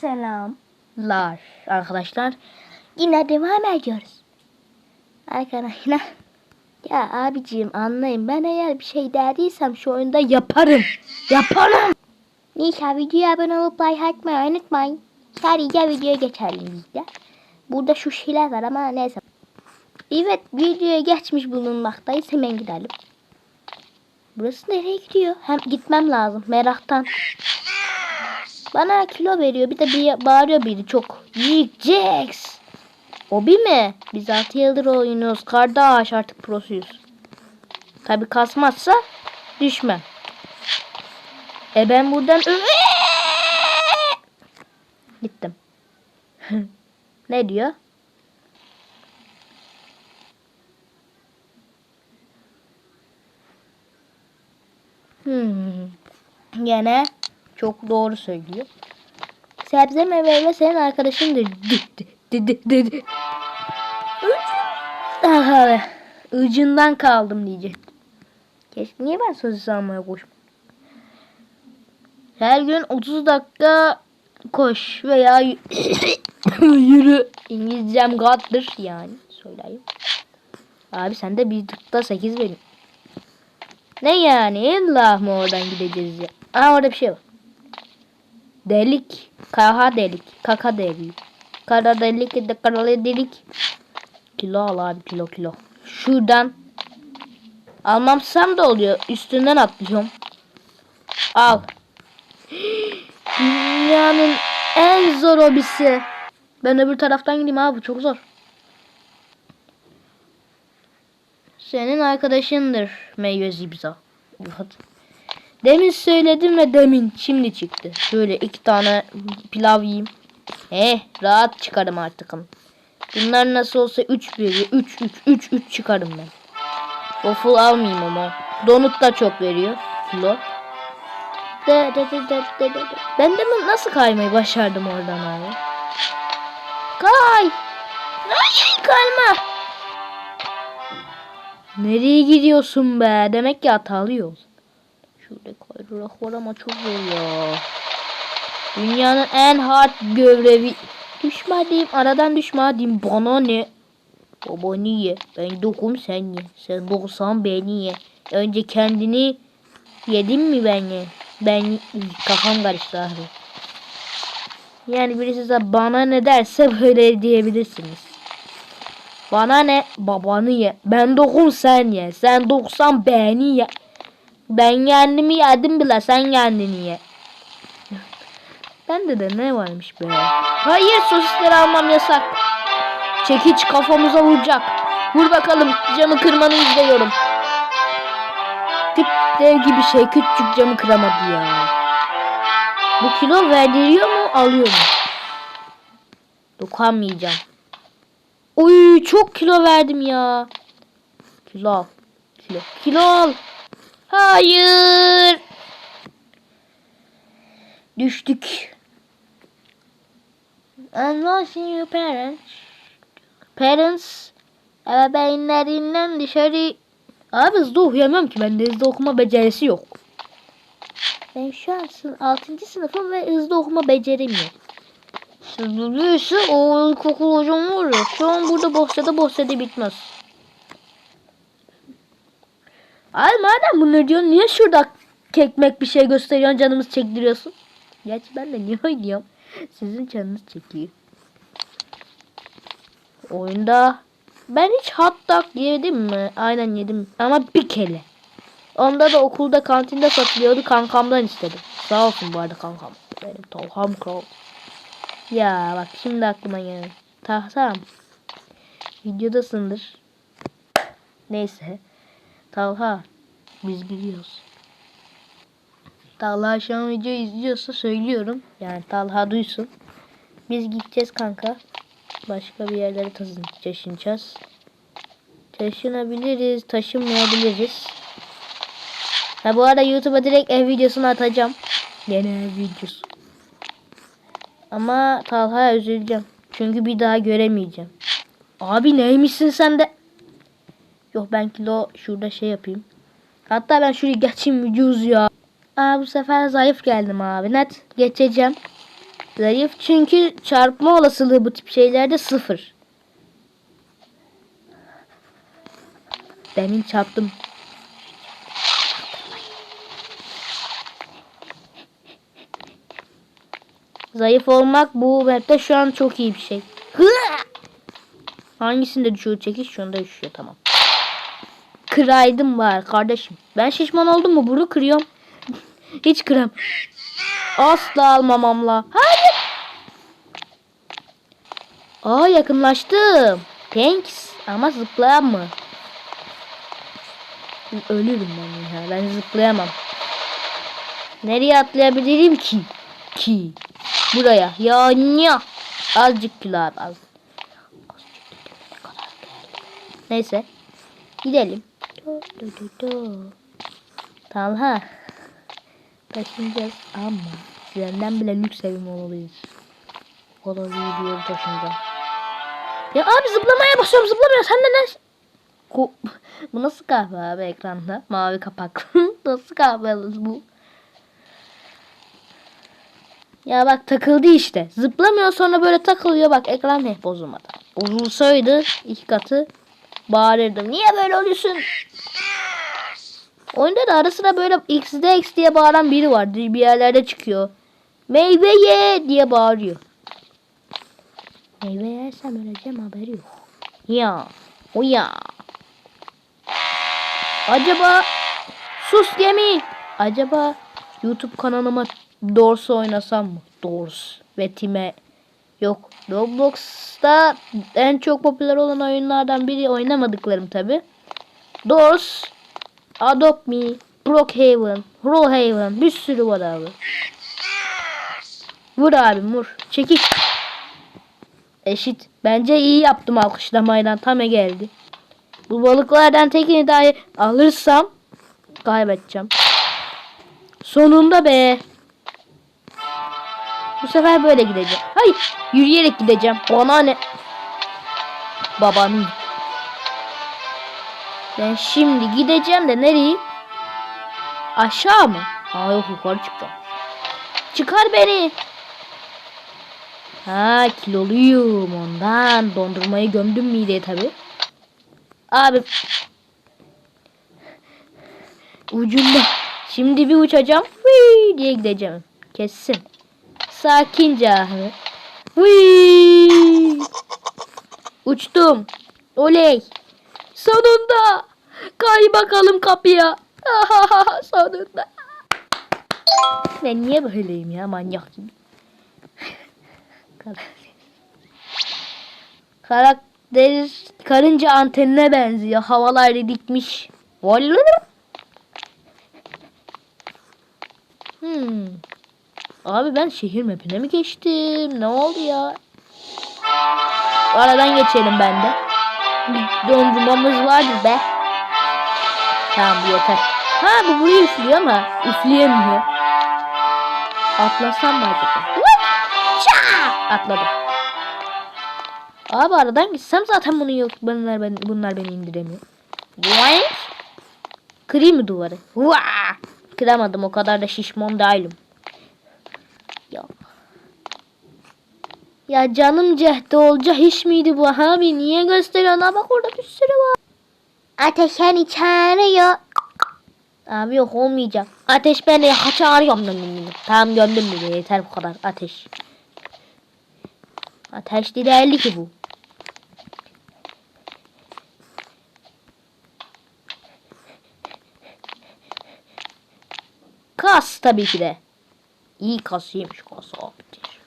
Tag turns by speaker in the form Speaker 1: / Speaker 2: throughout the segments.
Speaker 1: Selamlar arkadaşlar. Yine devam ediyoruz. Arkadaşlar. Ya abicim anlayın ben eğer bir şey dediysem şu oyunda yaparım. Yaparım. Neyse videoya abone olup like atmayı unutmayın. Sadece videoya geçelim biz de. Burada şu şeyler var ama neyse. Evet videoya geçmiş bulunmaktayız. Hemen gidelim. Burası nereye gidiyor? Hem gitmem lazım meraktan. Bana kilo veriyor. Bir de bir bağırıyor biri çok. Yiyeceğiz. Obi mi? Biz 6 yıldır oynuyoruz. Kardeş artık prosuyuz. Tabi kasmazsa düşmem. E ben buradan gittim. ne diyor? Hmm. Gene çok doğru söylüyor. Sebze meyveyle senin arkadaşındır. Dı, dı, dı. Aha, ucundan kaldım diyecek. Keşke niye ben sosis almaya koşmam? Her gün 30 dakika koş veya yürü. İngilizcem god'dır yani söyleyeyim. Abi sen de bir tıkta 8 verin. Ne yani? İlla mı oradan gideceğiz ya? Aa orada bir şey var. Delik. Kaha delik. Kaka delik. Kara delik. De karalı delik. Kilo al abi kilo kilo. Şuradan. Almamsam da oluyor. Üstünden atlıyorum. Al. Dünyanın en zor hobisi. Ben öbür taraftan gideyim abi çok zor. Senin arkadaşındır meyve zibza. Evet. Demin söyledim ve demin şimdi çıktı. Şöyle iki tane pilav yiyeyim. Eh rahat çıkarım artık. Bunlar nasıl olsa 3 veriyor. 3 3 3 3 çıkarım ben. Waffle almayayım ama. Donut da çok veriyor. Kilo. Ben de nasıl kaymayı başardım oradan abi? Kay! Ay kayma! Nereye gidiyorsun be? Demek ki hatalı yol. Şurada kaydırak var ama çok zor ya. Dünyanın en hard görevi. Düşme diyeyim. Aradan düşme diyeyim. Bana ne? Baba niye? Ben dokum sen ye. Sen doksan beni ye. Önce kendini yedin mi ben ye? Ben kafam karıştı abi. Yani birisi size bana ne derse böyle diyebilirsiniz. Bana ne? Babanı ye. Ben dokun sen ye. Sen doksan beni ye. Ben kendimi yedim bile sen kendini ye. Bende de ne varmış be? Hayır sosisleri almam yasak. Çekiç kafamıza vuracak. Vur bakalım camı kırmanı izliyorum. Küt dev gibi şey küçük camı kıramadı ya. Bu kilo verdiriyor mu alıyor mu? Dokunmayacağım. Oy çok kilo verdim ya. Kilo al. Kilo. Kilo al. Hayır. Düştük. I'm watching your parents. Parents. Ebeveynlerinden dışarı. Abi hızlı okuyamıyorum ki. Bende hızlı okuma becerisi yok. Ben şu an 6. sınıfım ve hızlı okuma becerim yok. Hızlı değilse o ilkokul hocam var ya. Şu an burada bohçada bohçada bitmez. Ay madem bunları diyorsun niye şurada kekmek bir şey gösteriyorsun canımız çektiriyorsun? Gerçi ben de niye oynuyorum? Sizin canınız çekiyor. Oyunda ben hiç hot dog yedim mi? Aynen yedim ama bir kere. Onda da okulda kantinde satılıyordu kankamdan istedim. Sağ olsun bu arada kankam. Benim Talham kral. Ya bak şimdi aklıma geldi. Tahtam. Videodasındır. Neyse. Talha. Biz biliyoruz. Talha şu an video izliyorsa söylüyorum. Yani Talha duysun. Biz gideceğiz kanka. Başka bir yerlere taşın, taşınacağız. Taşınabiliriz, taşınmayabiliriz. Ha bu arada YouTube'a direkt ev videosunu atacağım. Yeni ev videosu. Ama Talha'ya üzüleceğim. Çünkü bir daha göremeyeceğim. Abi neymişsin sen de? Yok ben kilo şurada şey yapayım. Hatta ben şurayı geçeyim ucuz ya. Aa bu sefer zayıf geldim abi. Net geçeceğim. Zayıf çünkü çarpma olasılığı bu tip şeylerde sıfır. Demin çarptım. Zayıf olmak bu map'te şu an çok iyi bir şey. Hangisinde düşüyor çekiş? Şunda düşüyor tamam. Kıraydım var kardeşim. Ben şişman oldum mu bunu kırıyorum. Hiç kıram. Asla almamamla. Hayır. Aa yakınlaştım. Thanks. Ama zıplayam mı? Ölürüm ben ya. Ben zıplayamam. Nereye atlayabilirim ki? Ki. Buraya. Ya ne? Azıcık kilo az. Neyse. Gidelim. Du, du, du, du. Talha. Taşınacağız ama senden bile lüks evim olmalıyız. O da video taşınacağım. Ya abi zıplamaya basıyorum zıplamıyor. Sen de? Ko bu nasıl kahve abi ekranda? Mavi kapak. nasıl kahve bu? Ya bak takıldı işte. Zıplamıyor sonra böyle takılıyor. Bak ekran hep bozulmadı. Bozulsaydı iki katı bağırırdım. Niye böyle oluyorsun? Oyunda da ara sıra böyle XD X diye bağıran biri var. Bir yerlerde çıkıyor. Meyve ye diye bağırıyor. Meyve yersem öleceğim haberi yok. Ya. O ya. Acaba sus gemi. Acaba YouTube kanalıma Doors oynasam mı? Doors ve Time yok. Roblox'ta en çok popüler olan oyunlardan biri oynamadıklarım tabi. Doors, Adopt Me, Brookhaven, Rollhaven bir sürü var abi. Vur abi vur. Çekik. Eşit. Bence iyi yaptım alkışlamayla. Tam geldi. Bu balıklardan tekini dahi alırsam kaybedeceğim. Sonunda be. Bu sefer böyle gideceğim. Hayır. Yürüyerek gideceğim. Bana ne? Babanın. Ben şimdi gideceğim de nereye? Aşağı mı? Aa yok yukarı çıkacağım. Çıkar beni. Ha kiloluyum ondan. Dondurmayı gömdüm mideye tabi. Abi. Ucunda. Şimdi bir uçacağım. Hıy diye gideceğim. Kessin. Sakince abi. Hıy. Uçtum. Oley. Sonunda. Kay bakalım kapıya. Sonunda. Ben niye böyleyim ya manyak gibi. Karakter karınca antenine benziyor. Havalarda dikmiş. Vallahi. Hmm. Abi ben şehir mapine mi geçtim? Ne oldu ya? Aradan geçelim bende. Bir dondurmamız vardı be. Tamam yeter. Ha bu burayı üflüyor ama üfleyemiyor. Atlasam mı acaba? Atladım. Abi aradan gitsem zaten bunu yok. Bunlar, ben, bunlar beni indiremiyor. Kırayım mı duvarı? Kıramadım o kadar da şişman değilim. Ya. Ya canım cehde olacak iş miydi bu abi? Niye gösteriyorsun? Ha bak orada bir sürü var. Ateş seni çağırıyor. Abi yok olmayacak. Ateş beni çağırıyorum. Tamam gördüm bile yeter bu kadar ateş. Ateş değerli ki bu. Kas tabii ki de. İyi kasıymış kas abidir.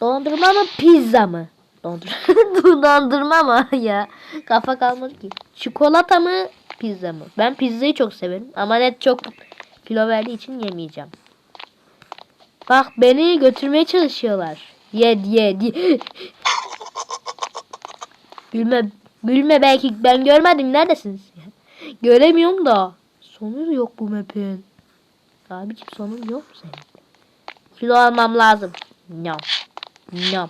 Speaker 1: Dondurma mı pizza mı? Dondur Dondurma mı ya? Kafa kalmadı ki. Çikolata mı pizza mı? Ben pizzayı çok severim ama net çok kilo verdiği için yemeyeceğim. Bak beni götürmeye çalışıyorlar. Yed yed. Gülme gülme belki ben görmedim neredesiniz? Göremiyorum da. Sonu yok bu map'in. Abiciğim sonun yok mu senin? Kilo almam lazım. Nyam. Nyam.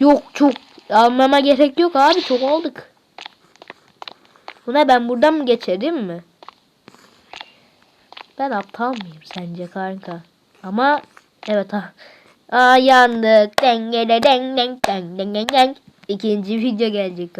Speaker 1: Yok çok almama gerek yok abi çok olduk. Buna ben buradan mı geçerim mi? Ben aptal mıyım sence kanka? Ama evet ha. Aa yandık. Dengele deng deng deng deng deng. İkinci video gelecek.